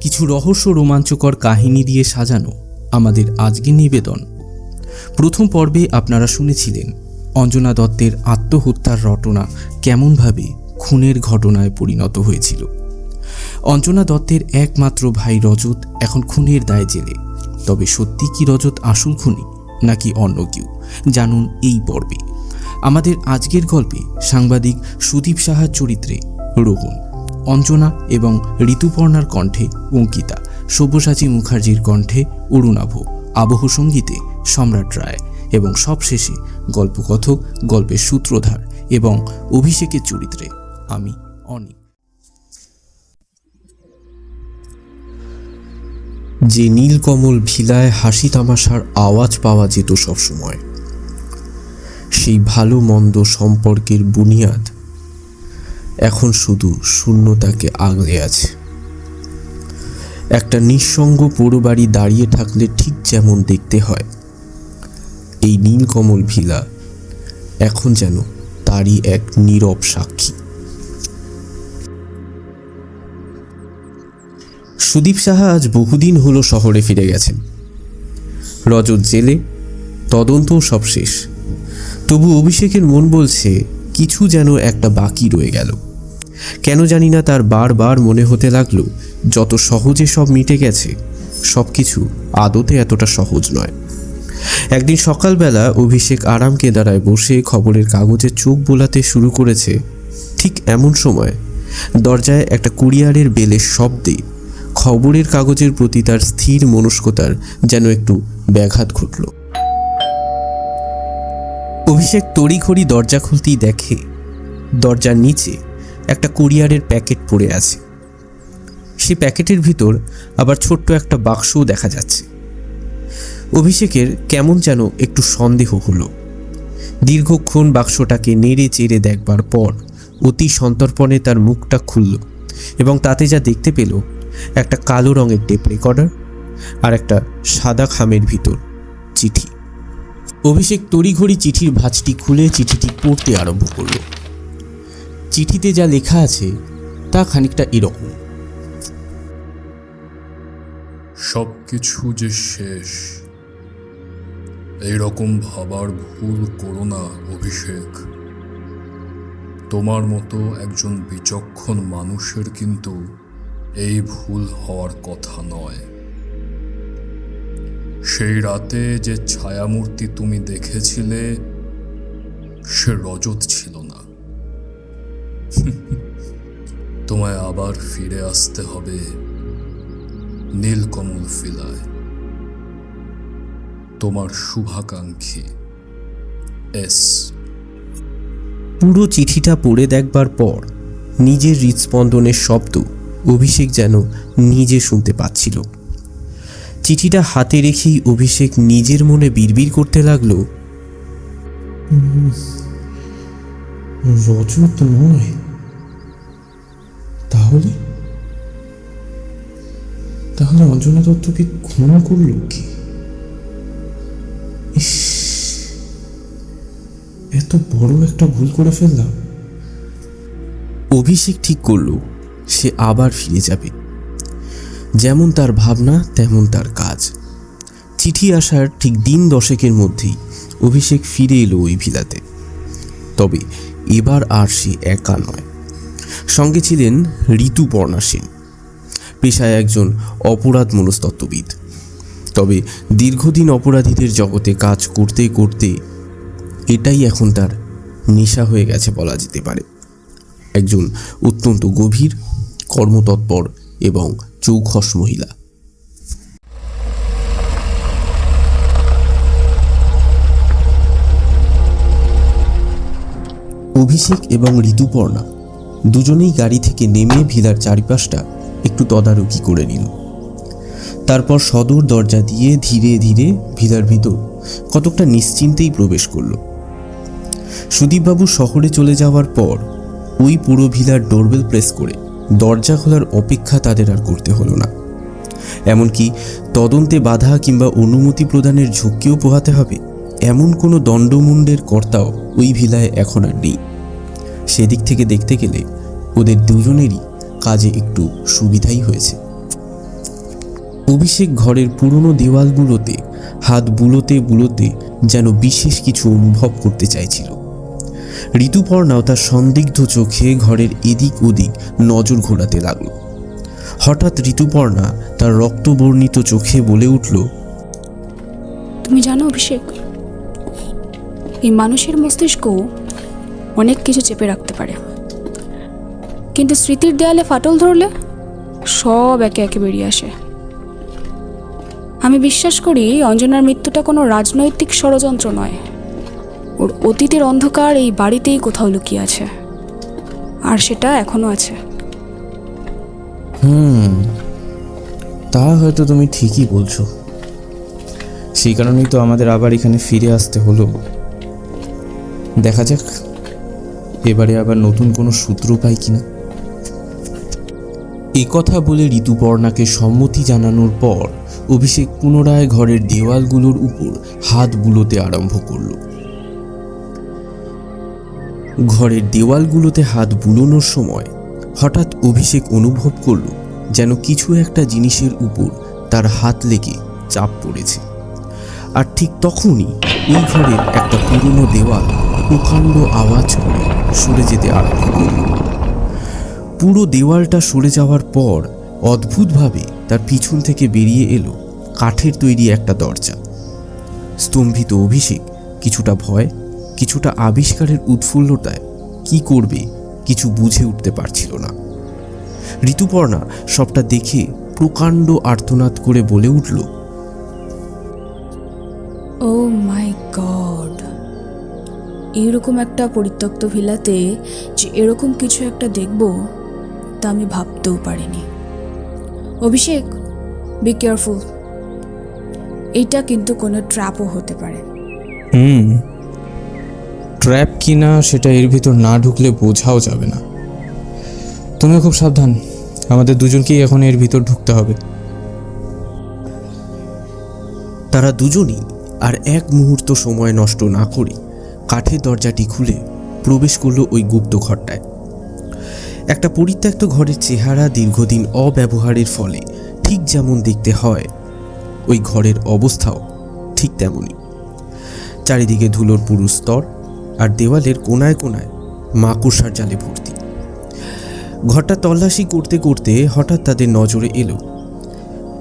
কিছু রহস্য রোমাঞ্চকর কাহিনী দিয়ে সাজানো আমাদের আজকের নিবেদন। প্রথম পর্বে আপনারা শুনেছিলেন অঞ্জনা দত্তের আত্মহত্যার রটনা কেমনভাবে খুনের ঘটনায় পরিণত হয়েছিল। অঞ্জনা দত্তের একমাত্র ভাই রজত এখন খুনের দায় জেলে। তবে সত্যি কি রজত আসল খুনি, নাকি অন্য কেউ? জানুন এই পর্বে। আমাদের আজকের গল্পে সাংবাদিক সুদীপ সাহার চরিত্রে রোহন অঞ্জনা এবং ঋতুপর্ণার কণ্ঠে অঙ্কিতা, সব্যসাচী মুখার্জির কণ্ঠে অরুণাভ, আবহ সঙ্গীতে সম্রাট রায় এবং সবশেষে গল্পকথক গল্পের সূত্রধার এবং অভিষেকের চরিত্রে আমি অনিক। যে নীলকমল ভিলায় হাসি তামাশার আওয়াজ পাওয়া যেত সবসময়, সেই ভালো মন্দ সম্পর্কের বুনিয়াদ এখন শুধু শূন্যতাকে আগলে আছে। একটা নিঃসঙ্গ পোড়ো বাড়ি দাঁড়িয়ে থাকলে ঠিক যেমন দেখতে হয়। এই নীলকমল ভিলা এখন যেন তারই এক নীরব সাক্ষী। সুদীপ সাহা আজ বহুদিন হলো শহরে ফিরে গেছেন। রজত জেলে, তদন্তও সব শেষ। তবু অভিষেকের মন বলছে, কিছু যেন একটা বাকি রয়ে গেল। কেন জানি না তার বারবার মনে হতে লাগল, যত সহজে সব মিটে গেছে, সব কিছু আদতে এতটা সহজ নয়। একদিন সকালবেলা অভিষেক আরাম কেদারায় বসে খবরের কাগজে চোখ বোলাতে শুরু করেছে, ঠিক এমন সময় দরজায় একটা কুরিয়ারের বেলের শব্দে খবরের কাগজের প্রতি তার স্থির মনস্কতার যেন একটু ব্যাঘাত ঘটল। অভিষেক তড়িঘড়ি দরজা খুলতেই দেখে দরজার নিচে একটা কুরিয়ারের প্যাকেট পড়ে আছে। সে প্যাকেটের ভিতর আবার ছোট্ট একটা বাক্সও দেখা যাচ্ছে। অভিষেকের কেমন যেন একটু সন্দেহ হলো। দীর্ঘক্ষণ বাক্সটাকে নেড়ে চেড়ে দেখবার পর অতি সন্তর্পণে তার মুখটা খুলল এবং তাতে যা দেখতে পেল, একটা কালো রঙের টেপ রেকর্ডার আর একটা সাদা খামের ভিতর চিঠি। অভিষেক তড়িঘড়ি চিঠির ভাঁজটি খুলে চিঠিটি পড়তে আরম্ভ করল। চিঠিতে যা লেখা আছে, তা খানিকটা এরকম। সব কিছু যে শেষ, এইরকম ভাবার ভুল করো না, অভিষেক। তোমার মতো একজন বিচক্ষণ মানুষের কিন্তু এই ভুল হওয়ার কথা নয়। সেই রাতে যে ছায়ামূর্তি তুমি দেখেছিলে, সে রজত ছিল না। তোমায় আবার ফিরে আসতে হবে নীলকমল ফিলায়। তোমার শুভাকাঙ্ক্ষী এস। পুরো চিঠিটা পড়ে দেখবার পর নিজের হৃদস্পন্দনের শব্দ অভিষেক যেন নিজে শুনতে পাচ্ছিল। চিঠিটা হাতে রেখেই অভিষেক নিজের মনে বিড়বিড় করতে লাগল রজত নয়। তাহলে? তাহলে অঞ্জনা দত্তকে খুন করল কি? এত বড় একটা ভুল করে ফেললাম। অভিষেক ঠিক করল, সে আবার ফিরে যাবে। যেমন তার ভাবনা, তেমন তার কাজ। চিঠি আসার ঠিক দিন দশেকের মধ্যেই অভিষেক ফিরে এলো ওই ভিলাতে। তবে এবার আর সে একা নয়। সঙ্গে ছিলেন ঋতুপর্ণা সেন পেশায় একজন অপরাধ মনস্তত্ত্ববিদ তবে দীর্ঘদিন অপরাধীদের জগতে কাজ করতে করতে এটাই এখন তার নেশা হয়ে গেছে বলা যেতে পারে। একজন অত্যন্ত গভীর, কর্মতৎপর এবং চৌখস মহিলা। অভিষেক এবং ঋতুপর্ণা দুজনেই গাড়ি থেকে নেমে ভিলার চারিপাশটা একটু তদারকি করে নিল। তারপর সদর দরজা দিয়ে ধীরে ধীরে ভিলার ভিতর কতকটা নিশ্চিন্তেই প্রবেশ করল। সুদীপবাবু শহরে চলে যাওয়ার পর ওই পুরো ভিলার ডোরবেল প্রেস করে দরজা খোলার অপেক্ষা তাদের আর করতে হলো না। এমনকি তদন্তে বাধা কিংবা অনুমতি প্রদানের ঝুঁকিও পোহাতে হবে। এমন কোনো দণ্ডমুণ্ডের কর্তাও ওই ভিলায় এখন আর নেই। সেদিক থেকে দেখতে গেলে ওদের দুজনেরই কাজে একটু সুবিধাই হয়েছে। অভিষেক ঘরের পুরনো দেওয়ালগুলোতে হাত বুলোতে বুলোতে যেন বিশেষ কিছু অনুভব করতে চাইছিল। ঋতুপর্ণাও তার সন্দিগ্ধ চোখে ঘরের এদিক ওদিক নজর ঘোরাতে লাগল। হঠাৎ ঋতুপর্ণা তার রক্তবর্ণিত চোখে বলে উঠল, তুমি জানো অভিষেক এই মানুষের মস্তিষ্ক অনেক কিছু চেপে রাখতে পারে। কিন্তু স্মৃতির দেয়ালে ফাটল ধরলে সব একে একে বেরিয়ে আসে। আমি বিশ্বাস করি অঞ্জনার মৃত্যুটা কোনো রাজনৈতিক ষড়যন্ত্র নয়। ওর অতীতের অন্ধকার এই বাড়িতেই কোথাও লুকিয়ে আছে। আর সেটা এখনও আছে। হুম, তা হয়তো তুমি ঠিকই বলছো। সেই কারণেই তো আমাদের আবার এখানে ফিরে আসতে হলো। দেখা যাক, এবারে আবার নতুন কোনো সূত্র পাই কিনা। এ কথা বলে ঋতুপর্ণাকে সম্মতি জানানোর পর অভিষেক পুনরায় ঘরের দেওয়ালগুলোর উপর হাত বুলোতে আরম্ভ করল। ঘরের দেওয়ালগুলোতে হাত বুলোনোর সময় হঠাৎ অভিষেক অনুভব করল যেন কিছু একটা জিনিসের উপর তার হাত লেগে চাপ পড়েছে। আর ঠিক তখনই ওই ঘরের একটা পুরনো দেওয়াল প্রকাণ্ড আওয়াজ করে সরে যেতে আরম্ভ করল। পুরো দেওয়ালটা সরে যাওয়ার পর অদ্ভুতভাবে তার পিছন থেকে বেরিয়ে এলো কাঠের তৈরি একটা দরজা। স্তম্ভিত অভিষেক কিছুটা ভয়, কিছুটা আবিষ্কারের উৎফুল্লতায় কি করবে কিছু বুঝে উঠতে পারছিল না। ঋতুপর্ণা সবটা দেখে প্রকাণ্ড আর্তনাদ করে বলে উঠল এইরকম একটা পরিত্যক্ত ভিলাতে যে এরকম কিছু একটা দেখব তা আমি ভাবতেও পারিনি। অভিষেক বি কেয়ারফুল এটা কিন্তু কোনো ট্র্যাপও হতে পারে। হুম ট্র্যাপ কিনা সেটা এর ভিতর না ঢুকলে বোঝাও যাবে না। তুমি খুব সাবধান আমাদের দুজনকেই এখন এর ভিতর ঢুকতে হবে। তারা দুজনই আর এক মুহূর্ত সময় নষ্ট না করে। কাঠের দরজাটি খুলে প্রবেশ করল ওই গুপ্ত ঘরটায়। একটা পরিত্যক্ত ঘরের চেহারা দীর্ঘদিন অব্যবহারের ফলে ঠিক যেমন দেখতে হয়, ওই ঘরের অবস্থাও ঠিক তেমনই। চারিদিকে ধুলোর পুরু স্তর আর দেওয়ালের কোনায় কোনায় মাকড়সার জালে ভর্তি। ঘরটা তল্লাশি করতে করতে হঠাৎ তাদের নজরে এলো।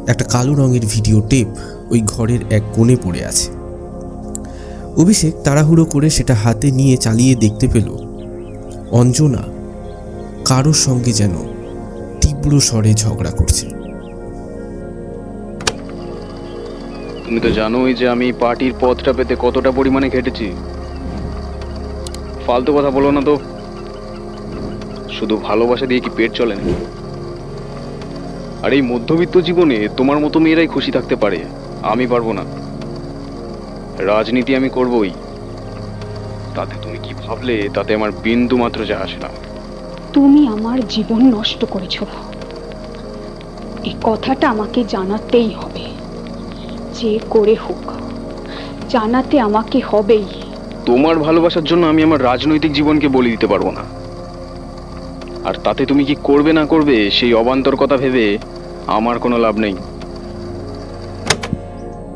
একটা কালো রঙের ভিডিও টেপ ওই ঘরের এক কোণে পড়ে আছে। অভিষেক তাড়াহুড়ো করে সেটা হাতে নিয়ে চালিয়ে দেখতে পেল। অঞ্জনা কারোর সঙ্গে যেন তীব্র স্বরে ঝগড়া করছে। তুমি তো জানোই যে আমি পার্টির পদটা পেতে কতটা পরিমাণে খেটেছি। ফালতু কথা বলো না তো। শুধু ভালোবাসা দিয়ে কি পেট চলে? না আর এই মধ্যবিত্ত জীবনে তোমার মতো মেয়েরাই খুশি থাকতে পারে, আমি পারব না। রাজনীতি আমি করবই। তাতে তুমি কি ভাবলে তাতে আমার বিন্দু মাত্র যা আসে না। তুমি আমার জীবন নষ্ট করেছ এই কথাটা আমাকে জানাতেই হবে। যে করে হোক জানাতে আমাকে হবেই। তোমার ভালোবাসার জন্য আমি আমার রাজনৈতিক জীবনকে বলি দিতে পারব না। আর তাতে তুমি কি করবে না করবে সেই অবান্তর কথা ভেবে আমার কোনো লাভ নেই।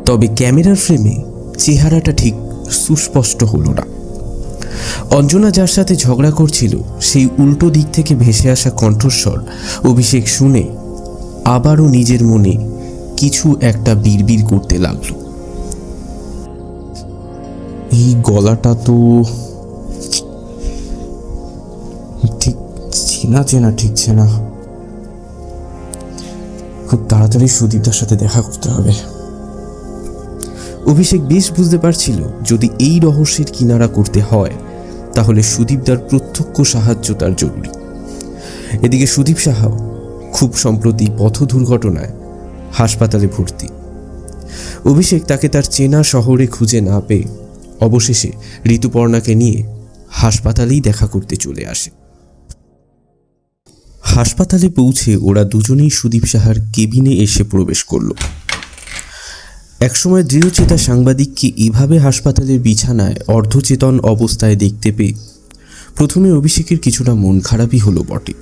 তবে ক্যামেরার ফ্রেমে চেহারাটা ঠিক সুস্পষ্ট হলো না। অঞ্জনা যার সাথে ঝগড়া করছিল, সেই উল্টো দিক থেকে ভেসে আসা কণ্ঠস্বর অভিষেক শুনে আবারও নিজের মনে কিছু একটা বিড়বিড় করতে লাগল। এই গলাটা তো ঠিক চেনা চেনা ঠিকছে না খুব তাড়াতাড়ি সুদীপদার সাথে দেখা করতে হবে। অভিষেক বেশ বুঝতে পারছিল, যদি এই রহস্যের কিনারা করতে হয়, তাহলে সুদীপদার প্রত্যক্ষ সাহায্য তার জরুরি। এদিকে সুদীপ সাহাও খুব সম্প্রতি পথ দুর্ঘটনায় হাসপাতালে ভর্তি। অভিষেক তাকে তার চেনা শহরে খুঁজে না পেয়ে অবশেষে ঋতুপর্ণাকে নিয়ে হাসপাতালেই দেখা করতে চলে আসে। হাসপাতালে পৌঁছে ওরা দুজনেই সুদীপ সাহার কেবিনে এসে প্রবেশ করল। একসময় দৃঢ়চেতা সাংবাদিককে এভাবে হাসপাতালের বিছানায় অর্ধচেতন অবস্থায় দেখতে পেয়ে প্রথমে অভিষেকের কিছুটা মন খারাপই হলো বটে।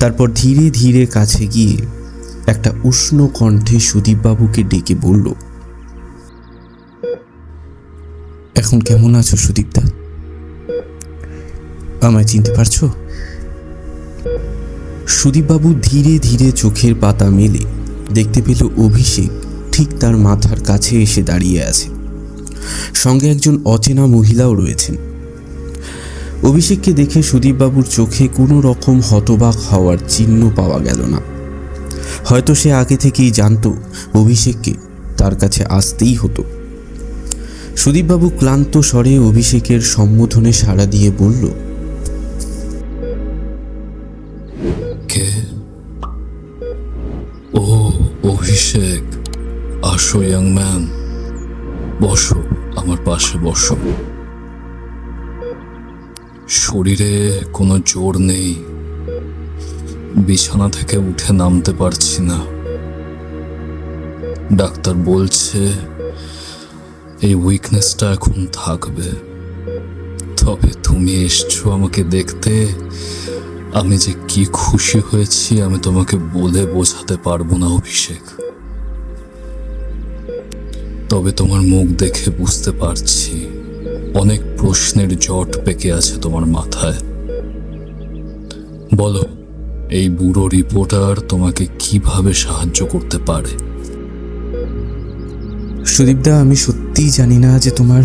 তারপর ধীরে ধীরে কাছে গিয়ে একটা উষ্ণ কণ্ঠে সুদীপবাবুকে ডেকে বলল, এখন কেমন আছো সুদীপদা? আমায় চিনতে পারছ? সুদীপবাবু ধীরে ধীরে চোখের পাতা মেলে দেখতে পেল অভিষেক ঠিক তার মাথার কাছে এসে দাঁড়িয়ে আছে। সঙ্গে একজন অচেনা মহিলাও রয়েছেন। অভিষেককে দেখে সুদীপবাবুর চোখে কোনো রকম হতবাক হওয়ার চিহ্ন পাওয়া গেল না। হয়তো সে আগে থেকেই জানতো অভিষেককে তার কাছে আসতেই হতো। সুদীপবাবু ক্লান্ত স্বরে অভিষেকের সম্বোধনে সাড়া দিয়ে বলল আসো ইয়াং ম্যান বসো, আমার পাশে বসো। শরীরে কোনো জোর নেই। বিছানা থেকে উঠে নামতে পারছি না। ডাক্তার বলছে, এই উইকনেসটা এখন থাকবে। তবে তুমি এসছো আমাকে দেখতে। আমি যে কি খুশি হয়েছি, আমি তোমাকে বলে বোঝাতে পারব না, অভিষেক। তবে তোমার মুখ দেখে বুঝতে পারছি। অনেক প্রশ্নের জট পেকে আছে তোমার মাথায়। বলো, এই বুড়ো রিপোর্টার তোমাকে কীভাবে সাহায্য করতে পারে? সুদীপদা, আমি সত্যিই জানি না যে তোমার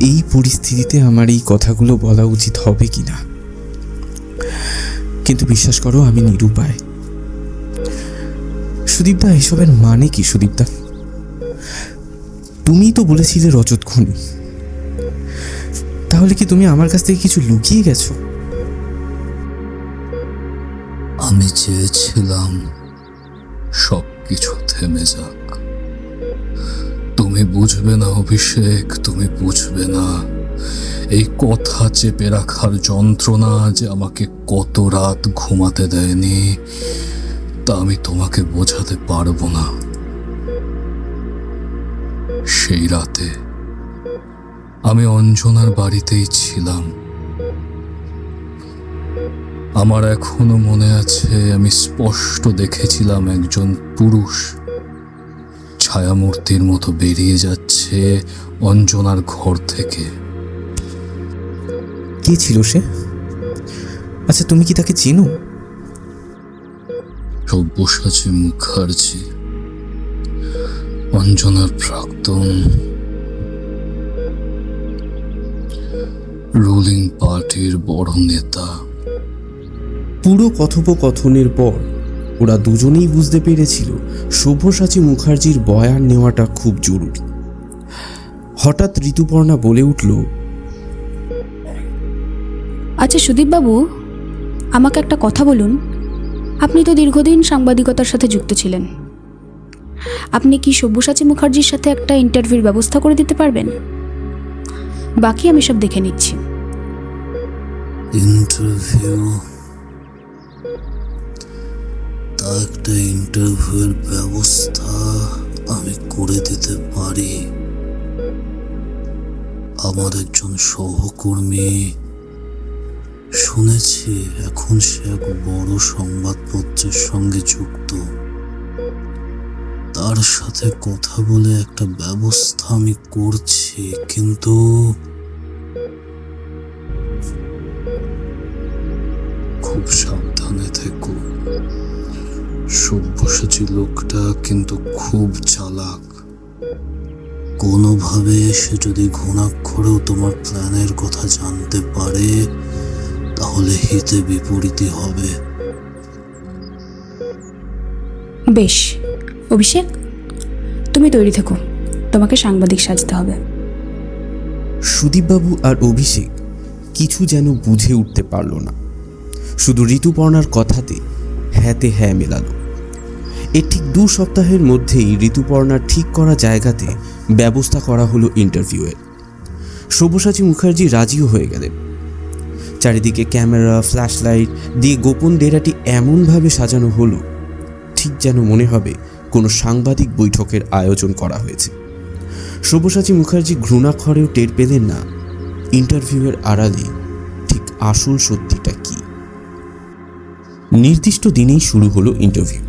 এই পরিস্থিতিতে আমার এই কথাগুলো বলা উচিত হবে কি না কিন্তু বিশ্বাস করো, আমি নিরুপায়। সুদীপদা, এসবের মানে কি সুদীপদা? তুমিই তো বলেছিলে রজত খুনি। তাহলে কি তুমি আমার কাছ থেকে কিছু লুকিয়ে গেছো? আমি চেয়েছিলাম সব কিছু থেমে যাক। তুমি বুঝবে না অভিষেক, তুমি বুঝবে না। এই কথা চেপে রাখার যন্ত্রণা যে আমাকে কত রাত ঘুমাতে দেয়নি, তা আমি তোমাকে বোঝাতে পারব না। সেই রাতে আমি অঞ্জনার বাড়িতেই ছিলাম। আমার এখনও মনে আছে আমি স্পষ্ট দেখেছিলাম একজন পুরুষ ছায়ামূর্তির মতো বেরিয়ে যাচ্ছে অঞ্জনার ঘর থেকে। কে ছিল সে? আচ্ছা তুমি কি তাকে চেনো? সব্যসাচী মুখার্জি। অঞ্জনার প্রাক্তন। রুলিং পার্টির বড় নেতা। পুরো কথোপকথনের পর ওরা দুজনেই বুঝতে পেরেছিল সব্যসাচী মুখার্জির বয়ান নেওয়াটা খুব জরুরি। হঠাৎ ঋতুপর্ণা বলে উঠল আচ্ছা সুদীপবাবু আমাকে একটা কথা বলুন। আপনি তো দীর্ঘদিন সাংবাদিকতার সাথে যুক্ত ছিলেন। আপনি কি সব্যসাচী মুখার্জির সাথে একটা ইন্টারভিউর ব্যবস্থা করে দিতে পারবেন? বাকি আমি সব দেখে নিচ্ছি। ইন্টারভিউ তা একটা ইন্টারভিউয়ের ব্যবস্থা আমি করে দিতে পারি। আমার একজন সহকর্মী শুনেছি, এখন সে এক বড় সংবাদপত্রের সঙ্গে যুক্ত। তার সাথে কথা বলে একটা ব্যবস্থা আমি করছি, কিন্তু খুব সাবধানে থেকো। সব্যসাচী লোকটা কিন্তু খুব চালাক। কোনোভাবে সে যদি ঘুণাক্ষরেও তোমার প্ল্যানের কথা জানতে পারে, তাহলে হিতে বিপরীতই হবে। বেশ। অভিষেক, তুমি তৈরি থেকো। তোমাকে সাংবাদিক সাজতে হবে। সুদীপবাবু আর অভিষেক কিছু যেন বুঝে উঠতে পারল না। শুধু ঋতুপর্ণার কথাতে হ্যাতে হ্যাঁ মেলালো। এর ঠিক দু সপ্তাহের মধ্যেই ঋতুপর্ণার ঠিক করা জায়গাতে ব্যবস্থা করা হলো ইন্টারভিউয়ের। সব্যসাচী মুখার্জি রাজিও হয়ে গেলেন। চারিদিকে ক্যামেরা, ফ্ল্যাশলাইট দিয়ে গোপন ডেরাটি এমনভাবে সাজানো হলো, ঠিক যেন মনে হবে কোনো সাংবাদিক বৈঠকের আয়োজন করা হয়েছে। সব্যসাচী মুখার্জি ঘৃণাক্ষরেও টের পেলেন না ইন্টারভিউয়ের আড়ালে ঠিক আসল সত্যিটা কি। নির্দিষ্ট দিনেই শুরু হলো ইন্টারভিউ।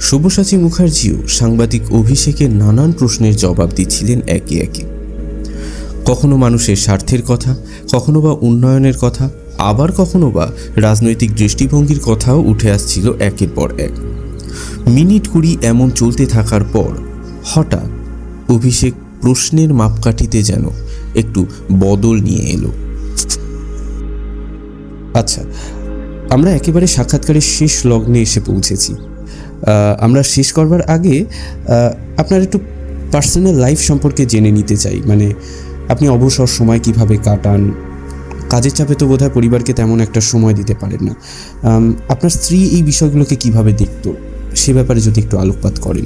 সব্যসাচী মুখার্জিও সাংবাদিক অভিষেকের নানান প্রশ্নের জবাব দিচ্ছিলেন একে একে। কখনো মানুষের স্বার্থের কথা, কখনো বা উন্নয়নের কথা, আবার কখনো বা রাজনৈতিক দৃষ্টিভঙ্গির কথাও উঠে আসছিল একের পর এক। মিনিট কুড়ি এমন চলতে থাকার পর হঠাৎ অভিষেক প্রশ্নের মাপকাঠিতে যেন একটু বদল নিয়ে এলো। আচ্ছা আমরা একেবারে সাক্ষাৎকারের শেষ লগ্নে এসে পৌঁছেছি। আমরা শেষ করবার আগে আপনার একটু পার্সোনাল লাইফ সম্পর্কে জেনে নিতে চাই। মানে আপনি অবসর সময় কীভাবে কাটান? কাজের চাপে তো বোধহয় পরিবারকে তেমন একটা সময় দিতে পারেন না। আপনার স্ত্রী এই বিষয়গুলোকে কীভাবে দেখতো? সে ব্যাপারে যদি একটু আলোকপাত করেন।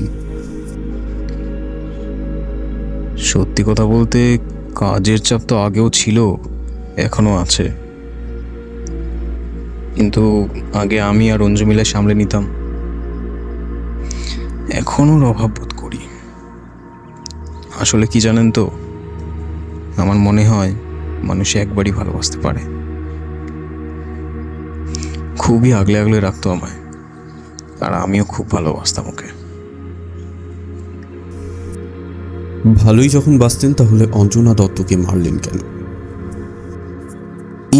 সত্যি কথা বলতে কাজের চাপ তো আগেও ছিল, এখনও আছে। কিন্তু আগে আমি আর অঞ্জু মিলে সামলে নিতাম। এখনও অভাব বোধ করি। আসলে কি জানেন তো, আমার মনে হয় মানুষ একবারই ভালোবাসতে পারে। খুবই আগলে আগলে রাখতো আমায়। আর আমিও খুব ভালোবাসতাম ওকে। ভালোই যখন বাঁচতেন তাহলে অঞ্জনা দত্তকে মারলেন কেন?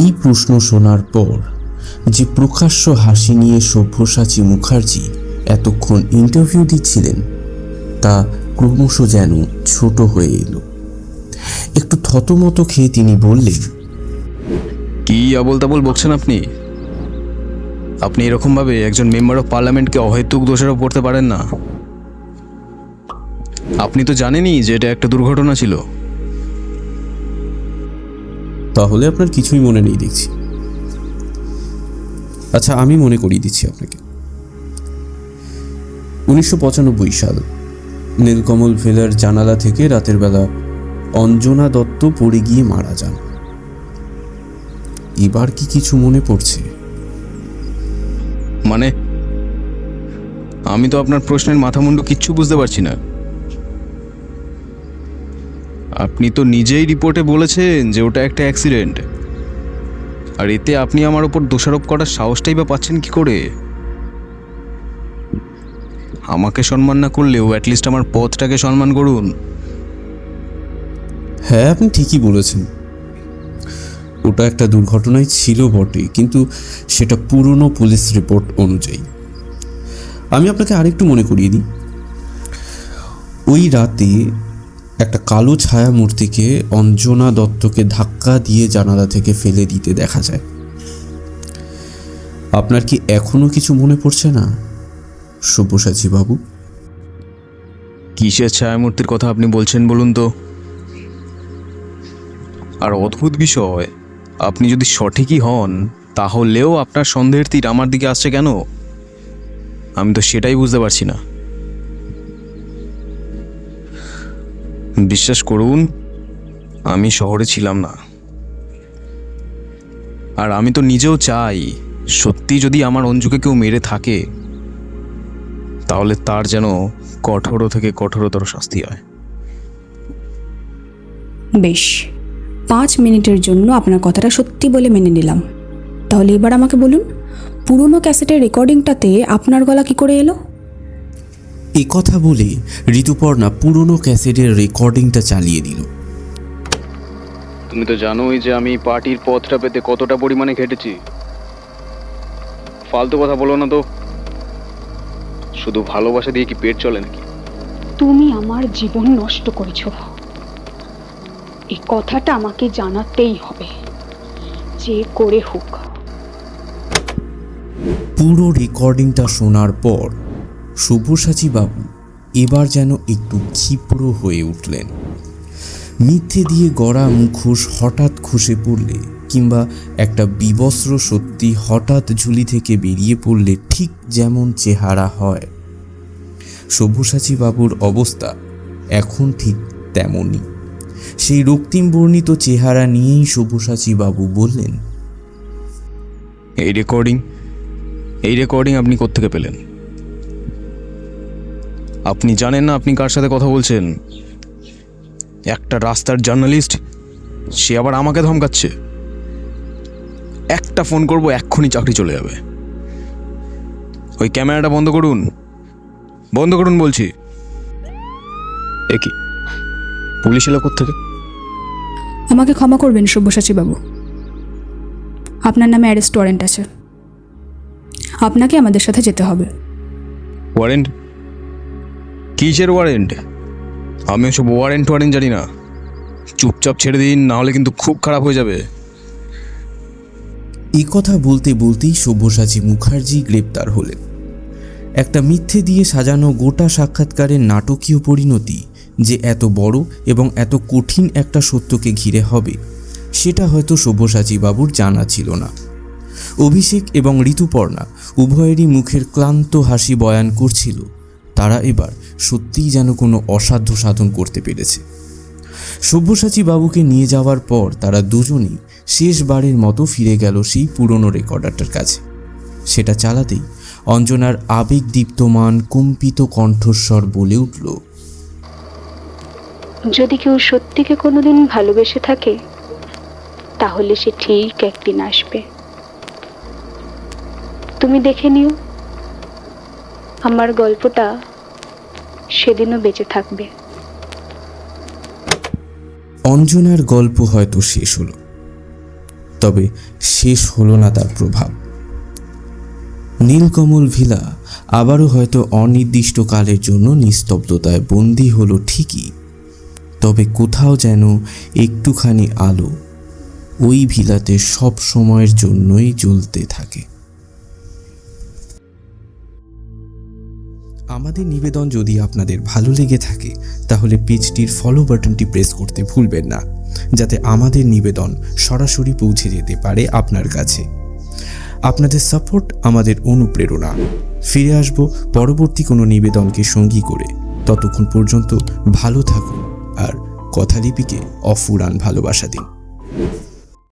এই প্রশ্ন শোনার পর যে প্রকাশ্য হাসি নিয়ে সভ্যসাচী মুখার্জি এতক্ষণ ইন্টারভিউ দিচ্ছিলেন তা ক্রমশ যেন ছোট হয়ে এলো। একটু থতমত খেয়ে তিনি বললেন কি আবল তাবল বকছেন আপনি? আপনি এরকমভাবে একজন মেম্বার অফ পার্লামেন্টকে অহেতুক দোষারোপ করতে পারেন না। আপনি তো জানেনই যে এটা একটা দুর্ঘটনা ছিল। তাহলে আপনার কিছুই মনে নেই দেখছি। আচ্ছা আমি মনে করিয়ে দিচ্ছি আপনাকে। উনিশশো পঁচানব্বই সাল, নীলকমল ভেলার জানালা থেকে রাতের বেলা অঞ্জনা দত্ত পড়ে গিয়ে মারা যান। এবার কি কিছু মনে পড়ছে? মানে আমি তো আপনার প্রশ্নের মাথামুন্ডু কিচ্ছু বুঝতে পারছি না। আপনি তো নিজেই রিপোর্টে বলেছেন যে ওটা একটা অ্যাক্সিডেন্ট। আর এতে আপনি আমার ওপর দোষারোপ করার সাহসটাই বা পাচ্ছেন কি করে? আমাকে সম্মান না করলেও অ্যাটলিস্ট আমার পথটাকে সম্মান করুন। হ্যাঁ আপনি ঠিকই বলেছেন। ওটা একটা দুর্ঘটনাই ছিল বটে কিন্তু সেটা পুরনো পুলিশ রিপোর্ট অনুযায়ী। আমি আপনাকে আরেকটু মনে করিয়ে দিই। ওই রাতে একটা কালো ছায়া মূর্তিকে অঞ্জনা দত্তকে ধাক্কা দিয়ে জানালা থেকে ফেলে দিতে দেখা যায়। আপনার কি এখনও কিছু মনে পড়ছে না, সব্যসাচী বাবু? কিসের ছায়ামূর্তির কথা আপনি বলছেন বলুন তো। আর অদ্ভুত বিষয়। আপনি যদি সঠিকই হন, তাহলেও আপনার সন্দেহের তীর আমার দিকে আসছে কেন? আমি তো সেটাই বুঝতে পারছি না। বিশ্বাস করুন, আমি শহরে ছিলাম না। আর আমি তো নিজেও চাই, সত্যি যদি আমার অঞ্জুকে কেউ মেরে থাকে, তাহলে তার যেন কঠোর থেকে কঠোরতর শাস্তি হয়। বেশ। পাঁচ মিনিটের জন্য আপনার কথাটা সত্যি বলে মেনে নিলাম। তাহলে এবার আমাকে বলুন পুরনো ক্যাসেটের রেকর্ডিংটাতে আপনার গলা কি করে এলো? এ কথা বলে ঋতুপর্ণা পুরনো ক্যাসেটের রেকর্ডিংটা চালিয়ে দিল। তুমি তো জানোই যে আমি পার্টির পথটা পেতে কতটা পরিমাণে খেটেছি। ফালতু কথা বলো না তো। শুধু ভালোবাসা দিয়ে কি পেট চলে নাকি? তুমি আমার জীবন নষ্ট করেছ। এই কথাটা আমাকে জানাতেই হবে। যে করে হোক। পুরো রেকর্ডিংটা শোনার পর বাবু এবার যেন একটু ক্ষিপ্র হয়ে উঠলেন। মিথ্যে দিয়ে গড়া মুখোশ হঠাৎ খসে পড়লে কিংবা একটা বিবস্ত্র সত্যি হঠাৎ ঝুলি থেকে বেরিয়ে পড়লে ঠিক যেমন চেহারা হয়। বাবুর অবস্থা এখন ঠিক তেমনই। সেই রক্তিম বর্ণিত চেহারা নিয়েই সব্যসাচী বাবু বললেন, এই রেকর্ডিং এই রেকর্ডিং আপনি কোত্থেকে পেলেন? আপনি জানেন না আপনি কার সাথে কথা বলছেন? একটা রাস্তার জার্নালিস্ট, সে আবার আমাকে ধমকাচ্ছে। একটা ফোন করব, এক্ষুনি চাকরি চলে যাবে। ওই ক্যামেরাটা বন্ধ করুন বন্ধ করুন বলছি। এ কি? পুলিশ এলো থেকে আমাকে ক্ষমা করবেন সব্যসাচী বাবু। আপনার নামে অ্যারেস্ট ওয়ারেন্ট আছে। আপনাকে আমাদের সাথে যেতে হবে। ওয়ারেন্ট কিসের ওয়ারেন্ট আমি ওসব ওয়ারেন্ট ওয়ারেন্ট জানি না। চুপচাপ ছেড়ে দিন না হলে কিন্তু খুব খারাপ হয়ে যাবে। এই কথা বলতে বলতেই সব্যসাচী মুখার্জি গ্রেপ্তার হলেন। একটা মিথ্যে দিয়ে সাজানো গোটা সাক্ষাৎকারের নাটকীয় পরিণতি যে এত বড় এবং এত কঠিন একটা সত্যকে ঘিরে হবে, সেটা হয়তো সব্যসাচী বাবুর জানা ছিল না। অভিষেক এবং ঋতুপর্ণা উভয়েরই মুখের ক্লান্ত হাসি বয়ান করছিল, তারা এবার সত্যিই যেন কোনো অসাধ্য সাধন করতে পেরেছে। সব্যসাচী বাবুকে নিয়ে যাওয়ার পর তারা দুজনেই শেষবারের মতো ফিরে গেল সেই পুরনো রেকর্ডারটার কাছে। সেটা চালাতেই অঞ্জনার আবেগ দীপ্তমান কম্পিত কণ্ঠস্বর বলে উঠল যদি কেউ সত্যিকে কোনোদিন ভালোবেসে থাকে, তাহলে সে ঠিক একদিন আসবে। তুমি দেখে নিও, আমার গল্পটা সেদিনও বেঁচে থাকবে। অঞ্জনার গল্প হয়তো শেষ হলো, তবে শেষ হলো না তার প্রভাব। নীলকমল ভিলা আবারও হয়তো অনির্দিষ্টকালের জন্য নিস্তব্ধতায় বন্দী হলো ঠিকই তবে কোথাও যেন একটুখানি আলো ওই ভিলাতে সব সময়ের জন্যই জ্বলতে থাকে। আমাদের নিবেদন যদি আপনাদের ভালো লেগে থাকে, তাহলে পেজটির ফলো বাটনটি প্রেস করতে ভুলবেন না, যাতে আমাদের নিবেদন সরাসরি পৌঁছে যেতে পারে আপনার কাছে। আপনাদের সাপোর্ট আমাদের অনুপ্রেরণা। ফিরে আসব পরবর্তী কোনো নিবেদনকে সঙ্গী করে। ততক্ষণ পর্যন্ত ভালো থাকুন। আর কথালিপিকে অফুরান ভালোবাসা দিন।